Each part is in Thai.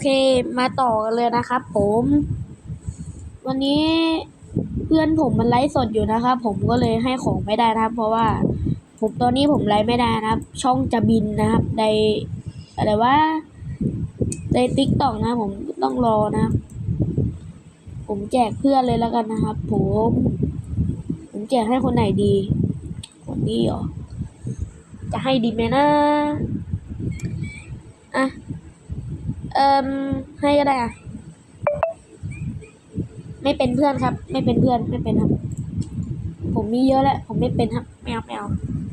เคมาต่อกันเลยนะครับผม วันนี้เพื่อนผมมันไลฟ์สดอยู่นะครับ ผมก็เลยให้ของไม่ได้นะครับ เพราะว่า ผมตอนนี้ผมไลฟ์ไม่ได้นะครับ ช่องจะบินนะครับในอะไรว่าในติ๊กต็อกนะผมต้องรอนะผมแจกเพื่อนเลยแล้วกันนะครับ ผม ผมแจกให้คนไหนดี คนนี้เหรอจะให้ดีไหมนะอะ เอ่มให้ก็ได้อะไม่เป็นเพื่อนครับ ไม่เป็นเพื่อนไม่เป็นครับ ผมมีเยอะแล้วผมไม่เป็นครับไม่เอาไม่เอา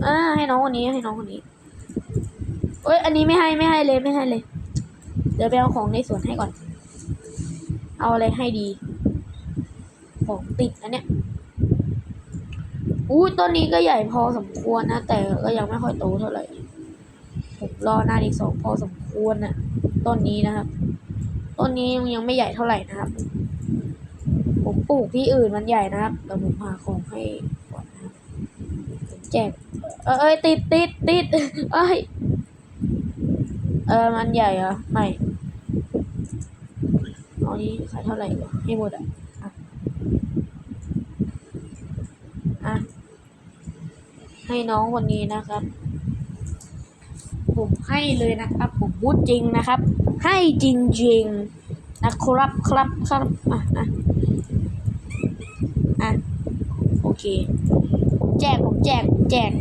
อ่าให้น้องคนนี้ให้น้องคนนี้เอ้ยอันนี้ไม่ให้ไม่ให้เลยไม่ให้เลย เดี๋ยวไปเอาของในสวนให้ก่อน เอาอะไรให้ดี ของติดนะเนี่ยอู้ต้นนี้ก็ใหญ่พอสมควรนะ แต่ก็ยังไม่ค่อยโตเท่าไหร่ รอหน้าดีสองพอสมควรน่ะต้นนี้นะครับ ต้นนี้ยังไม่ใหญ่เท่าไหร่นะครับ ผมปลูกที่อื่นมันใหญ่นะครับเดี๋ยวผมหาของให้ก่อนนะครับผมแจกเอ้ยติดติดติดเอ้ยเออมันใหญ่เหรอไม่เอานี้ขายเท่าไหร่วะให้หมดอะอะอะให้น้องคนนี้นะครับ ผมให้เลยนะครับผมพูดจริงนะครับ ให้จริงๆนะครับครับครับอะอะอะโอเค แจกผมแจกแจก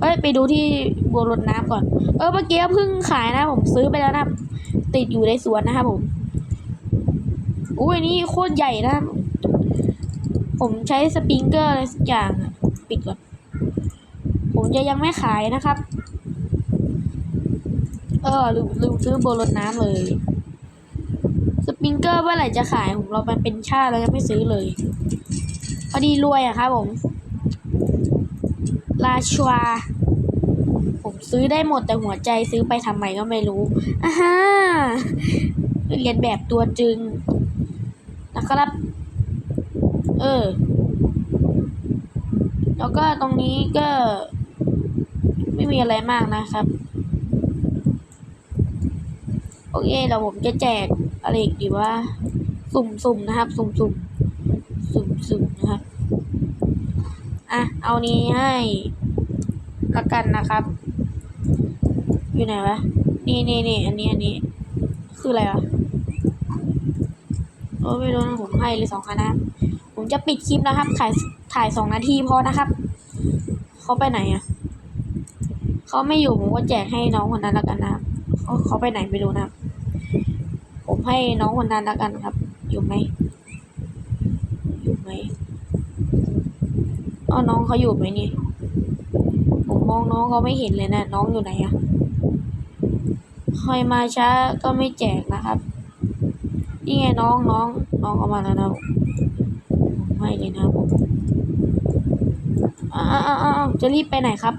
เอ้ยไปดูที่บัวรดน้ำก่อน เออเมื่อกี้เพิ่งขายนะผมซื้อไปแล้วนะติดอยู่ในสวนนะครับผมอุ้ยนี่โคตรใหญ่นะ ผมใช้สปริงเกอร์อะไรสักอย่าง ปิดก่อน ผมจะยังไม่ขายนะครับ เออลืมลืมซื้อโบรถน้ำเลย สปริงเกอร์เมื่อไหร่จะขายผมเรามันเป็นชาติแล้วยังไม่ซื้อเลย พอดีรวยอะครับผม ราชวา ผมซื้อได้หมดแต่หัวใจซื้อไปทำไมก็ไม่รู้อ่าฮะเรียนแบบตัวจึงนะครับ เออ แล้วก็ตรงนี้ก็ไม่มีอะไรมากนะครับ โอเคเดี๋ยวผมจะแจกอะไรอีกดีว่า สุ่มๆนะครับ สุ่มๆสุ่มๆนะครับอะเอานี้ให้ละกันนะครับ อยู่ไหนวะนี่นี่นี่อันนี้อันนี้ คืออะไรวะโอ้ไม่รู้นะผมให้เลยสองคันนะผมจะปิดคลิปนะครับถ่ายถ่ายสองนาทีพอนะครับเขาไปไหนอะเขาไม่อยู่ผมก็แจกให้น้องคนนั้นละกันนะครับ เขาเขาไปไหนไม่รู้นะครับ ผมให้น้องคนนั้นและกันครับ อยู่ไหม อยู่ไหมเอน้องเขาอยู่ไหมนี่ ผมมองน้องเขาไม่เห็นเลยนะ น้องอยู่ไหนอะใครมาช้าก็ไม่แจกนะครับ นี่ไงน้องน้องน้องเขามาแล้วนะผมให้เลยนะครับผมอ้าวอ้าวอ้าวจะรีบไปไหนครับ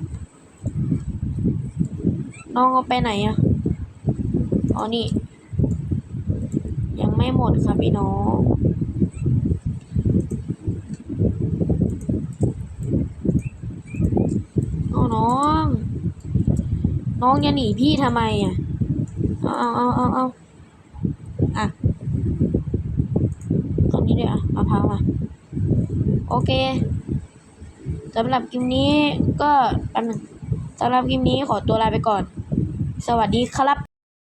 น้องเขาไปไหนอะ อ๋อนี่ ยังไม่หมดครับพี่น้องเอาน้อง น้องจะหนีพี่ทำไมอะเอาเอาเอาเอาเอาอะตรงนี้ด้วยอะมะพร้าวมาโอเคสำหรับคลิปนี้ก็แป๊บนึงสำหรับคลิปนี้ขอตัวลาไปก่อน สวัสดีครับ